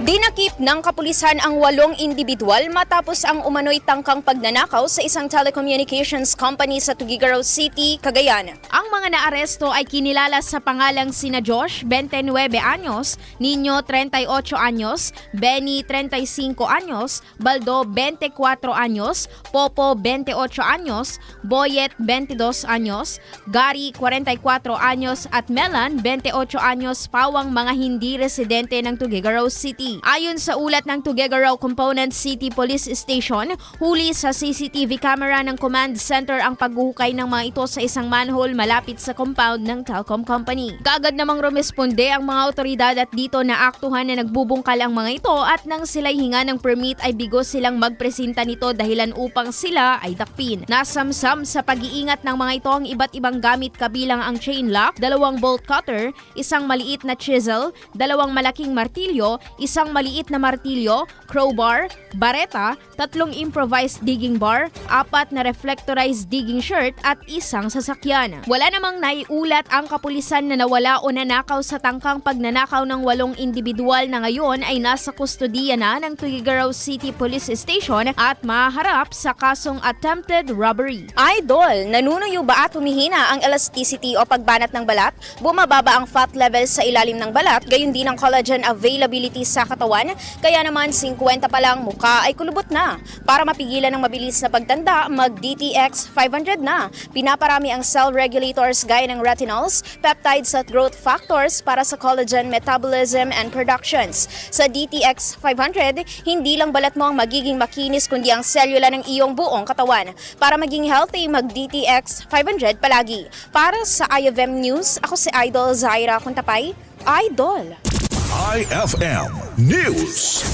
Dinakip ng kapulisan ang walong individual matapos ang umano'y tangkang pagnanakaw sa isang telecommunications company sa Tuguegarao City, Cagayan. Ang mga naaresto ay kinilala sa pangalang sina Josh, 29 anyos, Nino, 38 anyos, Benny, 35 anyos, Baldo, 24 anyos, Popo, 28 anyos, Boyet, 22 anyos, Gary, 44 anyos at Melan, 28 anyos pawang mga hindi residente ng Tuguegarao City. Ayon sa ulat ng Tuguegarao Component City Police Station, huli sa CCTV camera ng Command Center ang paghuhukay ng mga ito sa isang manhole malapit sa compound ng Telcom Company. Kaagad namang rumesponde ang mga otoridad at dito naaktuhan na nagbubungkal ang mga ito at nang sila'y hinga ng permit ay bigo silang magpresenta nito dahilan upang sila ay dakpin. Nasamsam sa pag-iingat ng mga ito ang iba't ibang gamit kabilang ang chain lock, dalawang bolt cutter, isang maliit na chisel, dalawang malaking martilyo, isang maliit na martilyo, crowbar, bareta, tatlong improvised digging bar, apat na reflectorized digging shirt at isang sasakyan. Wala namang naiulat ang kapulisan na nawala o nanakaw sa tangkang pagnanakaw ng walong individual na ngayon ay nasa kustodiya na ng Tuguegarao City Police Station at maharap sa kasong attempted robbery. Idol, nanunuyo ba at humihina ang elasticity o pagbanat ng balat? Bumababa ang fat level sa ilalim ng balat, gayon din ang collagen availability sa katawan, kaya naman 50 pa lang mukha ay kulubot na. Para mapigilan ang mabilis na pagtanda, mag-DTX 500 na. Pinaparami ang cell regulators gaya ng retinols, peptides at growth factors para sa collagen metabolism and productions. Sa DTX 500, hindi lang balat mo ang magiging makinis kundi ang selula ng iyong buong katawan. Para maging healthy, mag-DTX 500 palagi. Para sa IFM News, ako si Idol Zaira Kuntapay. Idol! IFM News.